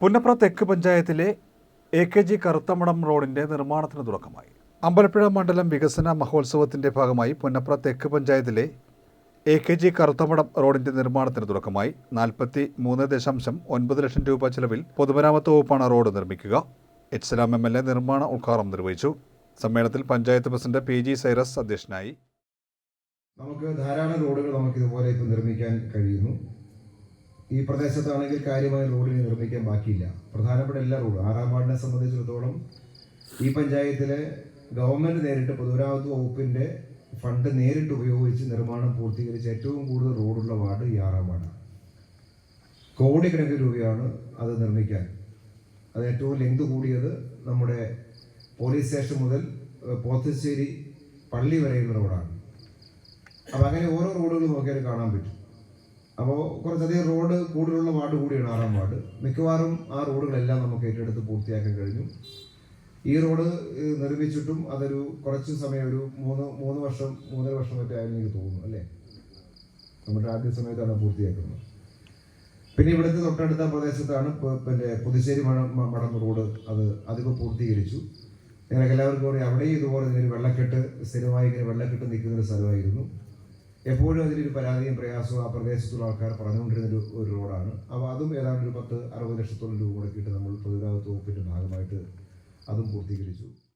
പുന്നപ്ര തെക്ക് പഞ്ചായത്തിലെ A K G കറുത്തമടം റോഡിന്റെ നിർമ്മാണത്തിന് തുടക്കമായി. അമ്പലപ്പുഴ മണ്ഡലം വികസന മഹോത്സവത്തിന്റെ ഭാഗമായി പുന്നപ്ര തെക്ക് പഞ്ചായത്തിലെ എ കെ ജി കറുത്തമടം റോഡിന്റെ നിർമ്മാണത്തിന് തുടക്കമായി. നാൽപ്പത്തി മൂന്ന് ദശാംശം ഒൻപത് ലക്ഷം രൂപ ചെലവിൽ പൊതുമരാമത്ത് വകുപ്പാണ് റോഡ് നിർമ്മിക്കുക. H Salam M L A നിർമ്മാണ ഉദ്ഘാടനം നിർവഹിച്ചു. സമ്മേളനത്തിൽ panchayat president P G Cyrus അധ്യക്ഷനായി. നമുക്ക് ധാരാളം റോഡുകൾ നമുക്ക് ഇതുപോലെ നിർമ്മിക്കാൻ കഴിയുന്നു. ഈ പ്രദേശത്താണെങ്കിൽ കാര്യമായ റോഡിനെ നിർമ്മിക്കാൻ ബാക്കിയില്ല. പ്രധാനപ്പെട്ട എല്ലാ റോഡും. ആറാം വാർഡിനെ സംബന്ധിച്ചിടത്തോളം ഈ പഞ്ചായത്തിലെ ഗവൺമെന്റ് നേരിട്ട് പൊതുമരാമത്ത് വകുപ്പിന്റെ ഫണ്ട് നേരിട്ട് ഉപയോഗിച്ച് നിർമ്മാണം പൂർത്തീകരിച്ച ഏറ്റവും കൂടുതൽ റോഡുള്ള വാർഡ് ഈ ആറാം വാർഡാണ്. കോടിക്കണക്കിന് രൂപയാണ് അത് നിർമ്മിക്കാൻ. അത് ഏറ്റവും ലെങ്ത് കൂടിയത് നമ്മുടെ പോലീസ് സ്റ്റേഷൻ മുതൽ പോത്തശ്ശേരി പള്ളി വരെയുള്ള റോഡാണ്. അപ്പം അങ്ങനെ ഓരോ റോഡുകളും നോക്കിയാൽ കാണാൻ പറ്റും. അപ്പോൾ കുറച്ചധികം റോഡ് കൂടുതലുള്ള വാർഡ് കൂടിയാണ് ആറാം വാർഡ് മിക്കവാറും ആ റോഡുകളെല്ലാം നമുക്ക് ഏറ്റെടുത്ത് പൂർത്തിയാക്കാൻ കഴിഞ്ഞു. ഈ റോഡ് നിർമ്മിച്ചിട്ടും അതൊരു കുറച്ച് സമയം ഒരു മൂന്ന് മൂന്ന് വർഷം മൂന്നര വർഷം മറ്റേ ആയിരുന്നു എനിക്ക് തോന്നുന്നു അല്ലേ? നമ്മുടെ ആദ്യ സമയത്താണ് പൂർത്തിയാക്കുന്നത്. പിന്നെ ഇവിടുത്തെ തൊട്ടടുത്ത പ്രദേശത്താണ് പിന്നെ പുതുശ്ശേരി മടം റോഡ് അത് അതിപ്പോൾ പൂർത്തീകരിച്ചു. ഞങ്ങൾക്ക് എല്ലാവർക്കും അറിയാം അവിടെയും ഇതുപോലെ ഇങ്ങനെ വെള്ളക്കെട്ട് സ്ഥിരമായി ഇങ്ങനെ വെള്ളക്കെട്ട് നിൽക്കുന്ന ഒരു സ്ഥലമായിരുന്നു. എപ്പോഴും അതിലൊരു പരാതിയും പ്രയാസവും ആ പ്രദേശത്തുള്ള ആൾക്കാർ പറഞ്ഞുകൊണ്ടിരുന്ന ഒരു ഒരു റോഡാണ്. അപ്പോൾ അതും ഏതാണ്ട് ഒരു പത്ത് അറുപത് ലക്ഷത്തോളം രൂപ മുടക്കിയിട്ട് നമ്മൾ പൊതുഗതാഗത വകുപ്പിന്റെ ഭാഗമായിട്ട് അതും പൂർത്തീകരിച്ചു.